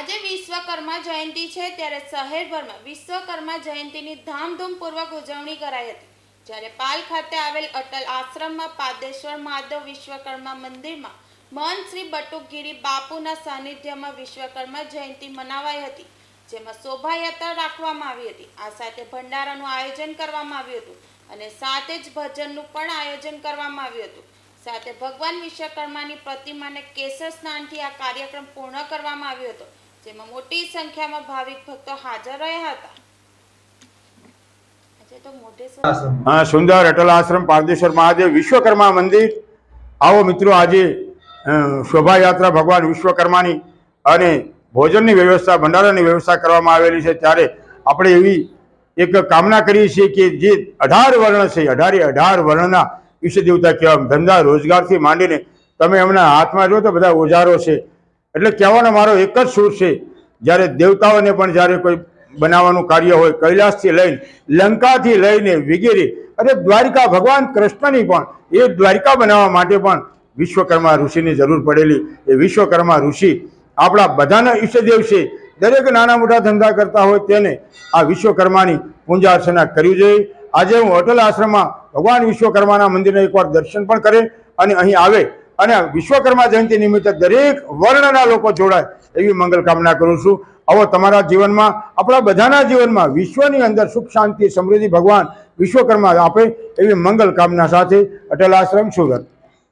આજે વિશ્વકર્મા જયંતિ છે ત્યારે શહેરભરમાં વિશ્વકર્મા જયંતિની ધામધૂમપૂર્વક ઉજવણી કરાઈ હતી. જ્યારે પાલ ખાતે આવેલ અટલ આશ્રમમાં પાદેશ્વર માધવ વિશ્વકર્મા મંદિરમાં મહંત શ્રી બટુકગીરી બાપુના સાનિધ્યમાં વિશ્વકર્મા જયંતિ મનાવાઈ હતી, જેમાં શોભાયાત્રા રાખવામાં આવી હતી. આ સાથે ભંડારાનું આયોજન કરવામાં આવ્યું હતું અને સાથે જ ભજનનું પણ આયોજન કરવામાં આવ્યું હતું. સાથે ભગવાન વિશ્વકર્માની પ્રતિમાને કેસર સ્નાનથી આ કાર્યક્રમ પૂર્ણ કરવામાં આવ્યો હતો. જેમાં મોટી સંખ્યામાં ભાવિક ભક્તો હાજર રહ્યા હતા. હા સુંદર અટલ આશ્રમ, પારદેશ્વર મહાદેવ, વિશ્વકર્મા મંદિર. આવો મિત્રો, આજે શોભાયાત્રા ભગવાન વિશ્વકર્માની અને ભોજનની વ્યવસ્થા, ભંડારાની વ્યવસ્થા કરવામાં આવેલી છે. ત્યારે આપણે એવી એક કામના કરીએ છીએ કે જે અઢાર વર્ણ છે, અઢારે અઢાર વર્ણના ઈષ્ટ દેવતા કહેવા ધંધા રોજગારથી માંડીને તમે એમના હાથમાં જો તો બધા ઓજારો છે. એટલે કહેવાનો મારો એક જ સૂર છે, જ્યારે દેવતાઓને પણ જ્યારે કોઈ બનાવવાનું કાર્ય હોય, કૈલાસથી લઈને લંકાથી લઈને વગેરે અને દ્વારિકા ભગવાન કૃષ્ણની પણ, એ દ્વારિકા બનાવવા માટે પણ વિશ્વકર્મા ઋષિની જરૂર પડેલી. એ વિશ્વકર્મા ઋષિ આપણા બધાના ઈષ્ટદેવ છે. દરેક નાના મોટા ધંધા કરતા હોય તેને આ વિશ્વકર્માની પૂજા અર્ચના કરવી જોઈએ. આજે હું અટલ આશ્રમમાં ભગવાન વિશ્વકર્માના મંદિરને એકવાર દર્શન પણ કરે અને અહીં આવે. અને વિશ્વકર્મા જયંતિ નિમિત્તે દરેક વર્ણના લોકો જોડાય એવી મંગલ કામના કરું છું. આવો તમારા જીવનમાં, આપણા બધાના જીવનમાં વિશ્વની અંદર સુખ, શાંતિ, સમૃદ્ધિ ભગવાન વિશ્વકર્મા આપે એવી મંગલ કામના સાથે અટલ આશ્રમ સુરત.